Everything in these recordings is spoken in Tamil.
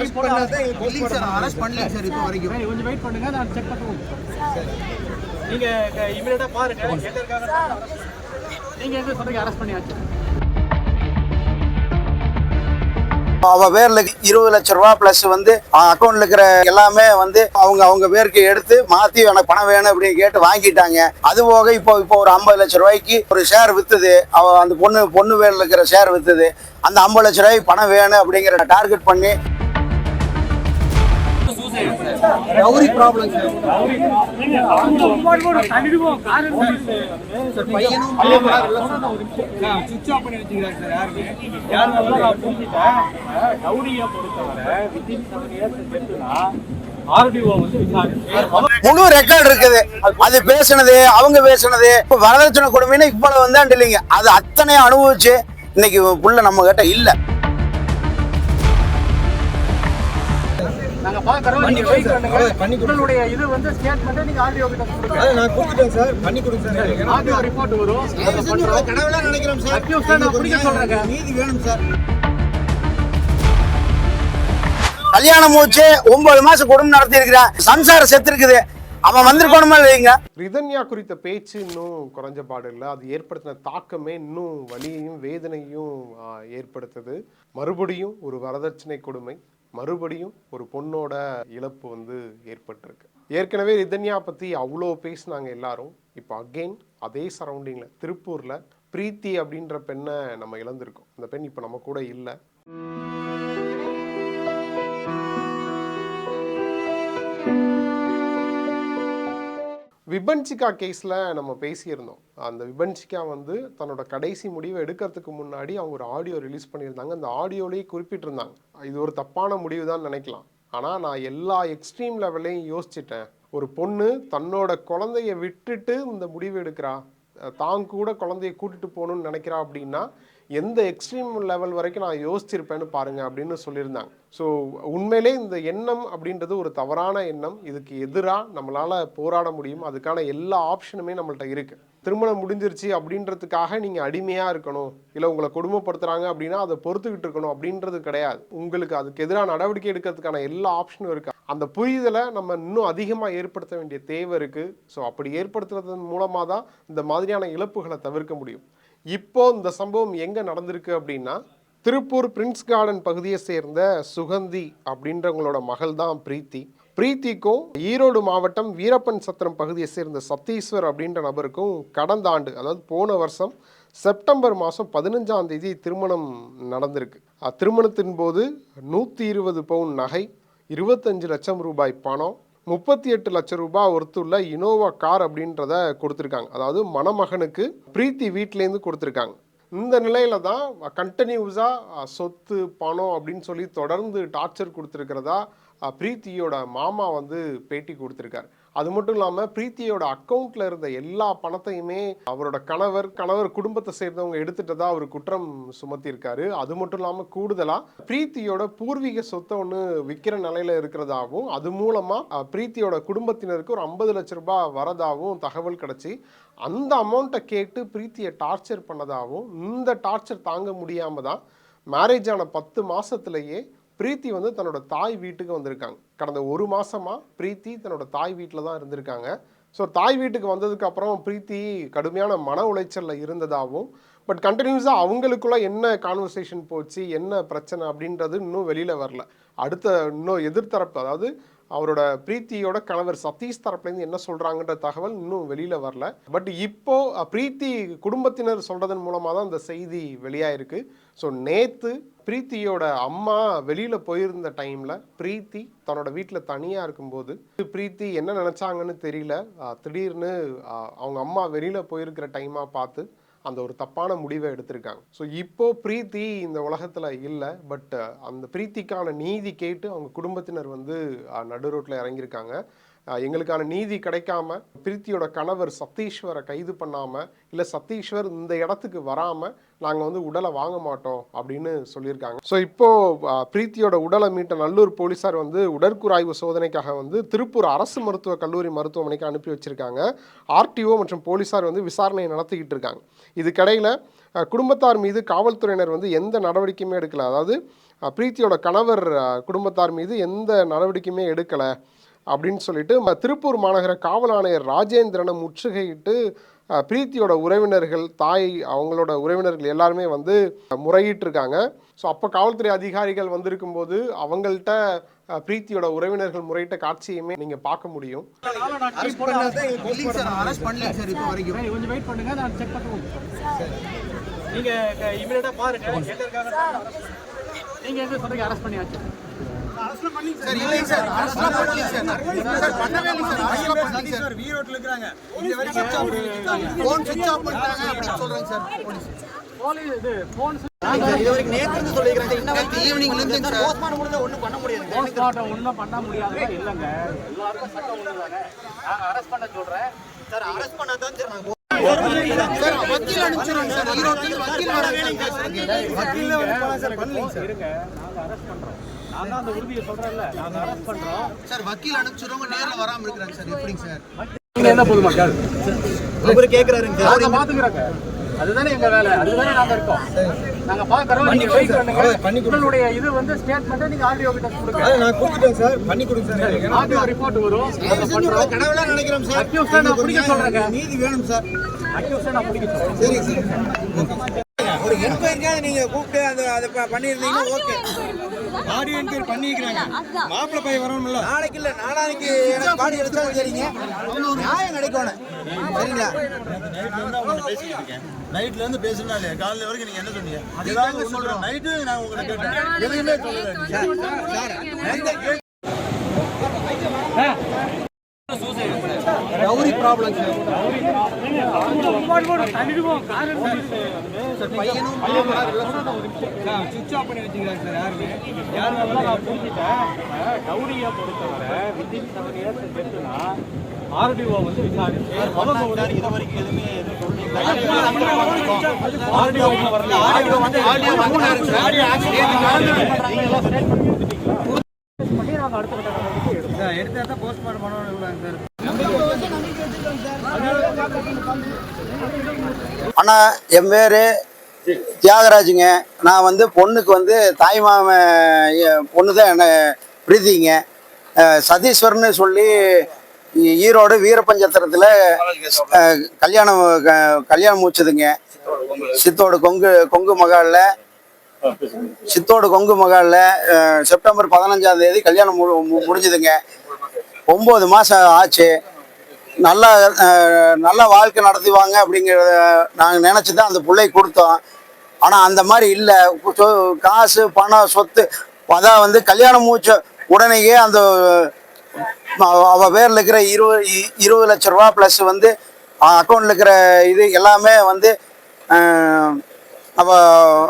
அரெஸ்ட் பண்ணாத இல்லைங்க சார் அரெஸ்ட் பண்ணல சார் இப்போ வரைக்கும். கொஞ்சம் வெயிட் பண்ணுங்க நான் செக் பண்ணுவோம் நீங்க இமீடியட்டா பாருங்க. எங்க இருக்காங்க? நீங்க எங்க சொல்றீங்க? அரெஸ்ட் பண்ணியாச்சு. அவ பேர்ல இருபது லட்ச ரூபா பிளஸ் வந்து அக்கௌண்ட்ல இருக்கிற எல்லாமே வந்து அவங்க அவங்க பேருக்கு எடுத்து மாத்தி எனக்கு பணம் வேணும் அப்படின்னு கேட்டு வாங்கிட்டாங்க. அது போக இப்போ இப்போ ஒரு ஐம்பது லட்ச ரூபாய்க்கு ஒரு ஷேர் வித்துது. அவ அந்த பொண்ணு பொண்ணு பேர்ல இருக்கிற ஷேர் வித்துது. அந்த ஐம்பது லட்ச ரூபாய்க்கு பணம் வேணும் அப்படிங்கிற டார்கெட் பண்ணி ரவுரி ப்ராப்ளம் சார் சார் பையனும் சுவிட்ச் ஆஃப் பண்ணி வச்சுக்கிறாங்க சார் யாருமே. யாருமே ரவுடியை பொறுத்தவரை வித்தின் செவன் இயர்ஸ் செத்துனா ஆர்டிஓ வந்து விசாரணை முழு ரெக்கார்டு இருக்குது. அது பேசுனது அவங்க பேசுனது. இப்ப வரதட்சணை கொடுமைன்னு இவ்வளவு வந்தாண்டு இல்லைங்க அது அத்தனை அனுபவிச்சு இன்னைக்கு புள்ள நம்ம கிட்ட இல்லை. உங்களுடைய இது வந்து ஸ்டேட்மெண்ட் நீங்க ஆர்டிஓ கிட்ட கொடுங்க. நான் கொடுத்துட்டேன் சார் பண்ணி கொடுங்க சார். ஆர்டிஓ ரிப்போர்ட் வரும். அதை பண்றோம். கடவுளா நினைக்கிறோம் சார். Accused நான் பிடிக்க சொல்றேங்க. நீதி வேணும் சார். கல்யாணம் மூச்சு ஒன்பது மாசம் குடும்பம் நடத்தி இருக்கிறான் சம்சாரம் செத்து இருக்குது. அவன் வந்திருக்கணுமா இல்லைங்க ரிதன்யா குறித்த பேச்சு இன்னும் குறைஞ்ச பாடு இல்லை அது ஏற்படுத்தின தாக்கமே இன்னும் வலியையும் வேதனையும் ஏற்படுத்துது. மறுபடியும் ஒரு வரதட்சணை கொடுமை. மறுபடியும் ஒரு பொண்ணோட இழப்பு வந்து ஏற்பட்டிருக்கு. ஏற்கனவே ரிதன்யா பற்றி அவ்வளோ பேசினாங்க எல்லாரும். இப்போ அகெயின் அதே சரௌண்டிங்கில் திருப்பூரில் பிரீத்தி அப்படின்ற பெண்ணை நம்ம இழந்திருக்கோம். அந்த பெண் இப்போ நம்ம கூட இல்லை. விபன்சிகா கேஸில் நம்ம பேசியிருந்தோம். அந்த விபன்சிகா வந்து தன்னோட கடைசி முடிவை எடுக்கிறதுக்கு முன்னாடி அவங்க ஒரு ஆடியோ ரிலீஸ் பண்ணியிருந்தாங்க. அந்த ஆடியோலேயே குறிப்பிட்டிருந்தாங்க. இது ஒரு தப்பான முடிவு தான் நினைக்கலாம். ஆனால் நான் எல்லா எக்ஸ்ட்ரீம் லெவல்லையும் யோசிச்சிட்டேன். ஒரு பொண்ணு தன்னோட குழந்தைய விட்டுட்டு இந்த முடிவு எடுக்கிறா. தான் கூட குழந்தைய கூட்டிட்டு போகணும்னு நினைக்கிறா அப்படின்னா எந்த எக்ஸ்ட்ரீம் லெவல் வரைக்கும் நான் யோசிச்சிருப்பேன்னு பாருங்கள் அப்படின்னு சொல்லியிருந்தாங்க. ஸோ உண்மையிலே இந்த எண்ணம் அப்படின்றது ஒரு தவறான எண்ணம். இதுக்கு எதிராக நம்மளால் போராட முடியும். அதுக்கான எல்லா ஆப்ஷனுமே நம்மள்ட்ட இருக்குது திருமணம் முடிஞ்சிருச்சு அப்படின்றதுக்காக நீங்கள் அடிமையாக இருக்கணும். இல்லை உங்களை கொடுமைப்படுத்துறாங்க அப்படின்னா அதை பொறுத்துக்கிட்டு இருக்கணும் அப்படின்றது கிடையாது. உங்களுக்கு அதுக்கு எதிராக நடவடிக்கை எடுக்கிறதுக்கான எல்லா ஆப்ஷனும் இருக்குது அந்த புரிதலை நம்ம இன்னும் அதிகமாக ஏற்படுத்த வேண்டிய தேவை இருக்குது ஸோ அப்படி ஏற்படுத்துறதன் மூலமாக தான் இந்த மாதிரியான இழப்புகளை தவிர்க்க முடியும். இப்போ இந்த சம்பவம் எங்கே நடந்திருக்கு அப்படின்னா திருப்பூர் பிரின்ஸ் கார்டன் பகுதியை சேர்ந்த சுகந்தி அப்படின்றவங்களோட மகள் தான் பிரீத்தி. பிரீத்திக்கும் ஈரோடு மாவட்டம் வீரப்பன் சத்திரம் பகுதியை சேர்ந்த சத்தீஸ்வர் அப்படின்ற நபருக்கும் கடந்த ஆண்டு அதாவது போன வருஷம் செப்டம்பர் மாதம் பதினஞ்சாம் தேதி திருமணம் நடந்திருக்கு. திருமணத்தின் போது நூற்றி இருபது பவுன் நகை இருபத்தஞ்சு லட்சம் ரூபாய் பணம் முப்பத்தி எட்டு லட்சம் ரூபாய் ஒருத்துள்ள இனோவா கார் அப்படின்றத கொடுத்துருக்காங்க. அதாவது மணமகனுக்கு பிரீத்தி வீட்டிலேருந்து கொடுத்துருக்காங்க. இந்த நிலையில தான் கண்டினியூஸாக சொத்து பணம் அப்படின்னு சொல்லி தொடர்ந்து டார்ச்சர் கொடுத்துருக்கிறதா பிரீத்தியோட மாமா வந்து பேட்டி கொடுத்துருக்காரு. அது மட்டும் இல்லாமல் பிரீத்தியோட அக்கௌண்ட்ல இருந்த எல்லா பணத்தையுமே அவரோட கணவர் கணவர் குடும்பத்தை சேர்ந்தவங்க எடுத்துட்டதா அவர் குற்றம் சுமத்தியிருக்காரு. அது மட்டும் இல்லாமல் கூடுதலாக பிரீத்தியோட பூர்வீக சொத்தை ஒன்று விற்கிற நிலையில இருக்கிறதாகவும் அது மூலமாக பிரீத்தியோட குடும்பத்தினருக்கு ஒரு ஐம்பது லட்ச ரூபாய் வரதாகவும் தகவல் கிடைச்சி அந்த அமௌண்ட்டை கேட்டு பிரீத்தியை டார்ச்சர் பண்ணதாகவும் இந்த டார்ச்சர் தாங்க முடியாமல் தான் மேரேஜ் ஆன பத்து மாதத்துலேயே பிரீத்தி வந்து தன்னோட தாய் வீட்டுக்கு வந்திருக்காங்க. கடந்த ஒரு மாதமாக பிரீத்தி தன்னோட தாய் வீட்டில் தான் இருந்திருக்காங்க. ஸோ தாய் வீட்டுக்கு வந்ததுக்கப்புறம் பிரீத்தி கடுமையான மன உளைச்சலில் இருந்ததாகவும் பட் கண்டினியூஸாக அவங்களுக்குள்ள என்ன கான்வர்சேஷன் போச்சு என்ன பிரச்சனை அப்படின்றது இன்னும் வெளியில் வரல. அடுத்த இன்னும் எதிர்த்தரப்பு அதாவது அவரோட பிரீத்தியோட கணவர் சதீஷ் தரப்புலேருந்து என்ன சொல்கிறாங்கன்ற தகவல் இன்னும் வெளியில் வரல. பட் இப்போ பிரீத்தி குடும்பத்தினர் சொல்கிறதன் மூலமாக தான் அந்த செய்தி வெளியாயிருக்கு. ஸோ நேற்று பிரீத்தியோட அம்மா வெளியில் போயிருந்த டைமில் பிரீத்தி தன்னோட வீட்டில் தனியாக இருக்கும்போது பிரீத்தி என்ன நினச்சாங்கன்னு தெரியல. திடீர்னு அவங்க அம்மா வெளியில் போயிருக்கிற டைமாக பார்த்து அந்த ஒரு தப்பான முடிவை எடுத்திருக்காங்க. ஸோ இப்போ பிரீத்தி இந்த உலகத்தில் இல்லை பட் அந்த பிரீத்திக்கான நீதி கேட்டு அவங்க குடும்பத்தினர் வந்து நடு ரோட்டில் இறங்கியிருக்காங்க. எங்களுக்கான நீதி கிடைக்காம பிரீத்தியோட கணவர் சத்தீஸ்வரை கைது பண்ணாமல் இல்லை சத்தீஸ்வர் இந்த இடத்துக்கு வராமல் நாங்கள் வந்து உடலை வாங்க மாட்டோம் அப்படின்னு சொல்லியிருக்காங்க. ஸோ இப்போது பிரீத்தியோட உடலை மீட்ட நல்லூர் போலீசார் வந்து உடற்கூறாய்வு சோதனைக்காக வந்து திருப்பூர் அரசு மருத்துவக் கல்லூரி மருத்துவமனைக்கு அனுப்பி வச்சுருக்காங்க. ஆர்டிஓ மற்றும் போலீசார் வந்து விசாரணையை நடத்திக்கிட்டு இருக்காங்க. இதுக்கடையில் குடும்பத்தார் மீது காவல்துறையினர் வந்து எந்த நடவடிக்கையுமே எடுக்கலை. அதாவது பிரீத்தியோட கணவர் குடும்பத்தார் மீது எந்த நடவடிக்கையுமே எடுக்கலை. அப்படின்னு சொல்லிட்டு திருப்பூர் மாநகர காவல் ஆணையர் ராஜேந்திரனை முற்றுகையிட்டு பிரீத்தியோட உறவினர்கள் தாய் அவங்களோட உறவினர்கள் எல்லாருமே வந்து முறையிட்டிருக்காங்க. ஸோ அப்போ காவல்துறை அதிகாரிகள் வந்திருக்கும் போது அவங்கள்ட்ட பிரீத்தியோட உறவினர்கள் முறையிட்ட காட்சியுமே நீங்கள் பார்க்க முடியும். அரெஸ்ட் பண்ணாதான் எங்களுக்கு இல்லைங்க சார் அரெஸ்ட் பண்ணல சார் இப்போ வரைக்கும். சரி, கொஞ்சம் வெயிட் பண்ணுங்க நான் செக் பண்ணுவோம் நீங்க இமீடியட்டா பாருங்க எங்க இருக்காங்க? நீங்க எங்க சொல்றீங்க அரெஸ்ட் பண்ணியாச்சு. சார். இல்லைங்க சார். அரெஸ்ட்லாம் பண்ணல சார். சார் பண்ணவே இல்லை சார். அரெஸ்ட்லாம் பண்ணல சார். வீரோட்ல இருக்காங்க இந்த வரைக்கும் சுவிட்ச் ஆஃப் பண்ணிட்டாங்க. ஃபோன் சுவிட்ச் ஆஃப் பண்ணிட்டாங்க அப்படின்னு சொல்றாங்க சார். போலீஸ். போலீஸ் இது போன் சார் இது வரைக்கும் நேத்து இருந்து சொல்லிக்கிறாங்க இன்ன வரைக்கும் ஈவினிங்ல இருந்து சார். போஸ்ட்மார்ட்டம் முடிஞ்சா ஒண்ணும் பண்ண முடியாது. போஸ்ட்மார்ட்டம் ஒன்றும் பண்ண முடியாதுன்னா இல்லைங்க. எல்லாருக்கும் சட்டம் ஒன்று தானே? நான் அரெஸ்ட் பண்ண சொல்றேன். சார் அரெஸ்ட் பண்ணாதான் சார் சார் வக்கீல் அனுப்பிச்சிருங்க சார் ஈரோட்ல வக்கீல் வர சார் வக்கீல் சார் பண்ணலீங்க சார் இருங்க அரெஸ்ட் நான் தான் அந்த உறுதியை அரெஸ்ட் சார் வக்கீல் அனுப்பிச்சிரோங்க நேரில் வராமல் இருக்கிறாங்க சார் எப்படிங்க சார் நீங்க என்ன பொதுமக்கள் அவரு கேக்குறாருங்க சார் அதுதானே எங்க வேலை அதுதானே நாங்க இருக்கோம் நாங்க பாக்குறோம் நீங்க வெயிட் பண்ணுங்க உங்களுடைய இது வந்து ஸ்டேட்மெண்ட் நீங்க ஆர்டிஓ கிட்ட கொடுங்க. நான் கொடுத்துட்டேன் சார். பண்ணி கொடுங்க சார். ஆர்டிஓ ரிப்போர்ட் வரும். கடவுளா நினைக்கிறோம் சார். Accused நான் பிடிக்க சொல்றேங்க. நீதி வேணும் சார். அக்யூஸ்ட் நான் பிடிக்க சொல்றேன். சரிங்க சார். ஒரு என்கொயரிக்காக நீங்க கூப்பிட்டு அந்த அதை பண்ணியிருந்தீங்கன்னா ஓகே. ஆடியோ என்கொயரி பண்ணிக்கிறாங்க மாப்பிள்ளை பையன் வரணும்ல. நாளைக்கு இல்ல நாளைக்கு எனக்கு பாடி எடுத்தாலும் சரிங்க. நியாயம் கிடைக்கணும். சரிங்களா? நைட்ல இருந்து பேசுனா இல்லையா காலையில வரைக்கும் நீங்க என்ன சொன்னீங்க? ஏதாவது சொல்றேன். நைட்டு நான் உங்களை கேட்டேன். எதுவுமே சொல்லல. ப்ராப்ளம் சார் சுவிட்ச் ஆஃப் பண்ணி வச்சுக்கிறாங்க சார் யாருமே யாருமே நான் புரிஞ்சுட்டேன் டவுரியை பொறுத்தவரை வித்தின் செவன் இயர்ஸ் ஆர்டிஓ வந்து விசாரிச்சு அவங்க இது வரைக்கும் எதுவுமே ஆர்டிஓ வரல ஆர்டிஓ வந்து ஆர்டிஓ வந்து நீங்க எல்லாம் அடுத்த கட்ட எடுத்தா தான் போஸ்ட்மார்ட்டம் பண்ணணும் சார் அண்ணா என் பேர் தியாகராஜுங்க. நான் வந்து பொண்ணுக்கு வந்து தாய் மாமன் பொண்ணு தான் என்ன பிரீதிங்க சதீஸ்வரன் சொல்லி ஈரோடு வீரபஞ்சத்திரத்தில் கல்யாணம் கல்யாணம் முடிச்சதுங்க. சித்தோடு கொங்கு கொங்கு மகாலில் சித்தோடு கொங்கு மகாலில் செப்டம்பர் பதினஞ்சாம் தேதி கல்யாணம் மு- முடிஞ்சுதுங்க. ஒம்பது மாதம் ஆச்சு. நல்ல நல்ல வாழ்க்கை நடத்துவாங்க அப்படிங்கிறத நாங்கள் நினச்சி தான் அந்த பிள்ளை கொடுத்தோம். ஆனால் அந்த மாதிரி இல்லை. காசு பணம் சொத்து அதான் வந்து கல்யாணம் மூச்ச உடனேயே அந்த அவ- பேரில் இருக்கிற இருபது இருபது லட்ச ரூபா ப்ளஸ் வந்து அக்கௌண்ட்டில் இருக்கிற இது எல்லாமே வந்து அவ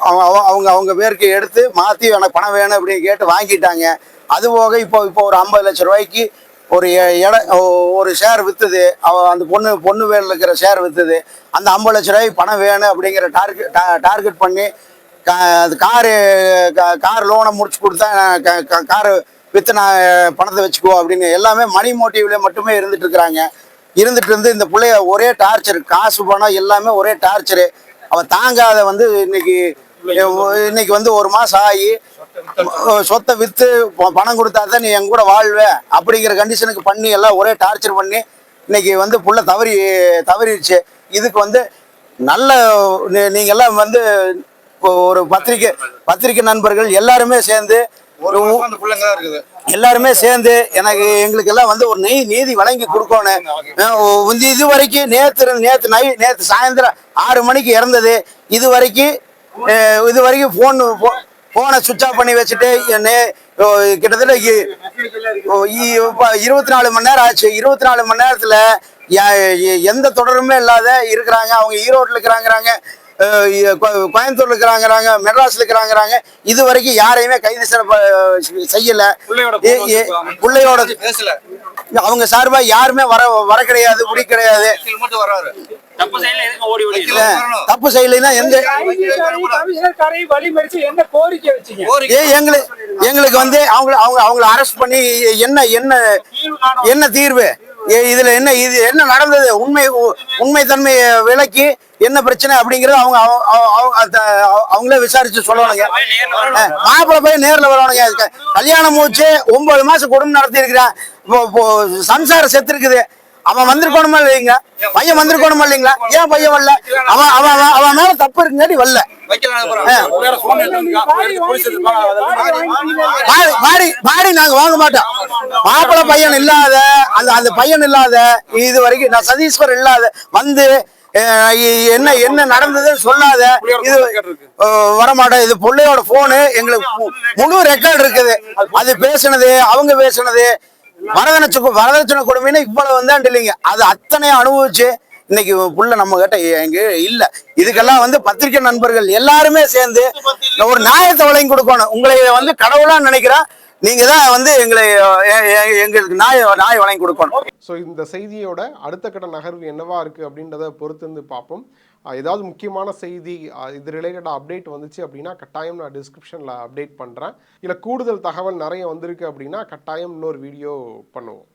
அவ- அவ- அவங்க அவங்க பேருக்கு எடுத்து மாற்றி எனக்கு பணம் வேணும் அப்படின்னு கேட்டு வாங்கிட்டாங்க. அது போக இப்போ இப்போ ஒரு ஐம்பது லட்ச ரூபாய்க்கு ஒரு இட ஒரு ஷேர் விற்றுது அவ அந்த பொண்ணு பொண்ணு பேரில் இருக்கிற ஷேர் விற்றுது அந்த ஐம்பது லட்ச ரூபாய்க்கு பணம் வேணும் அப்படிங்கிற டார்கெட் டார்கெட் பண்ணி அது காரு கார் லோனை முடிச்சு கொடுத்தா காரு விற்று நான் பணத்தை வச்சுக்கோ அப்படின்னு எல்லாமே மணி மோட்டிவ்ல மட்டுமே இருந்துட்டு இருக்கிறாங்க. இருந்துட்டு இருந்து இந்த பிள்ளைய ஒரே டார்ச்சர் காசு பணம் எல்லாமே ஒரே டார்ச்சரு அவ தாங்காத வந்து இன்னைக்கு இன்னைக்கு வந்து ஒரு மாசம் ஆகி சொத்தை வித்து ப- பணம் கொடுத்தா தான் நீ என் கூட வாழ்வ. அப்படிங்கிற கண்டிஷனுக்கு பண்ணி எல்லாம் ஒரே டார்ச்சர் பண்ணி இன்னைக்கு வந்து புள்ள தவறி தவறிடுச்சு. இதுக்கு வந்து நல்ல நீங்க எல்லாம் வந்து ஒரு பத்திரிக்கை பத்திரிக்கை நண்பர்கள் எல்லாருமே சேர்ந்து ஒரு எல்லாருமே சேர்ந்து எனக்கு எங்களுக்கு எல்லாம் வந்து ஒரு நெய் நீதி வழங்கி கொடுக்கணும். இது வரைக்கும் நேத்து நேத்து நை நேத்து சாயந்தரம் ஆறு மணிக்கு இறந்தது. இது வரைக்கும் இது வரைக்கும் ஃபோன் ஃபோனை சுவிட்ச் ஆஃப் பண்ணி வச்சுட்டு ஓ, கிட்டத்தட்ட இருபத்தி நாலு மணி நேரம் ஆச்சு. இருபத்தி நாலு மணி நேரத்துல எந்த தொடருமே இல்லாத இருக்கிறாங்க. அவங்க ஈரோட்டில் இருக்கிறாங்கிறாங்க கோயம்புத்தூர்ல இருக்கிறாங்கிறாங்க மெட்ராஸ்ல இருக்கிறாங்கிறாங்க. இது வரைக்கும் யாரையுமே கைது செய்யல. பிள்ளையோட பேசல. அவங்க சார்பா யாருமே வர வர கிடையாது முடி கிடையாது. தப்பு செய்யல எதுக்கு ஓடி ஓடி இல்ல, தப்பு செய்யலைன்னா எந்த என்ன கோரிக்கை வச்சீங்க? ஏ எங்களுக்கு எங்களுக்கு வந்து அவங்க அவங்க அவங்கள அரெஸ்ட் பண்ணி என்ன என்ன என்ன தீர்வு? ஏ, இதுல என்ன இது என்ன நடந்தது? உண்மை உ- உண்மை தன்மையை விளக்கி என்ன பிரச்சனை அப்படிங்கறது அவங்க அவங்களே விசாரிச்சு சொல்லணுங்க. மாப்பிள்ளை போய் நேர்ல வரணுங்க. கல்யாணம் மூச்சு ஒன்பது மாசம் குடும்பம் நடத்தி இருக்கிறான் சம்சாரம் செத்து இருக்குது. அவன் வந்திருக்கணுமா இல்லைங்க? பையன் வந்திருக்கணுமா இல்லைங்களா? ஏன் பையன் வரல? அவன் அவன் அவன் மேல தப்பு இருக்குங்காட்டி வரல. பாடி நாங்க வாங்க மாட்டோம். மாப்பிள்ளை பையன் இல்லாத அந்த அந்த பையன் இல்லாத இது வரைக்கும் நான் சதீஸ்வர் இல்லாத வந்து என்ன என்ன நடந்ததுன்னு சொல்லாத இது வரமாட்டோம். இது பிள்ளையோட போனு எங்களுக்கு முழு ரெக்கார்டு இருக்குது. அது பேசுனது அவங்க பேசுனது வரதட்சணை வரதட்சணை கொடுமைன்னு இவ்வளவு வந்தாண்டு இல்லைங்க அது அத்தனையும் அனுபவிச்சு இன்னைக்கு புள்ள நம்ம கிட்ட எங்க இல்ல. இதுக்கெல்லாம் வந்து பத்திரிகை நண்பர்கள் எல்லாருமே சேர்ந்து ஒரு நியாயத்தை வழங்கி கொடுக்கணும். உங்களை வந்து கடவுளா நினைக்கிறேன் நீங்க தான் வந்து எங்களை எங்களுக்கு நாய நாய் வழங்கி கொடுக்கணும். ஸோ இந்த செய்தியோட அடுத்த கட்ட நகர்வு என்னவா இருக்கு அப்படின்றத பொறுத்து வந்து பார்ப்போம். ஏதாவது முக்கியமான செய்தி இது ரிலேட்டடாக அப்டேட் வந்துச்சு அப்படின்னா கட்டாயம் நான் டிஸ்கிரிப்ஷனில் அப்டேட் பண்ணுறேன் இல்லை கூடுதல் தகவல் நிறைய வந்திருக்கு அப்படின்னா கட்டாயம் இன்னொரு வீடியோ பண்ணுவோம்.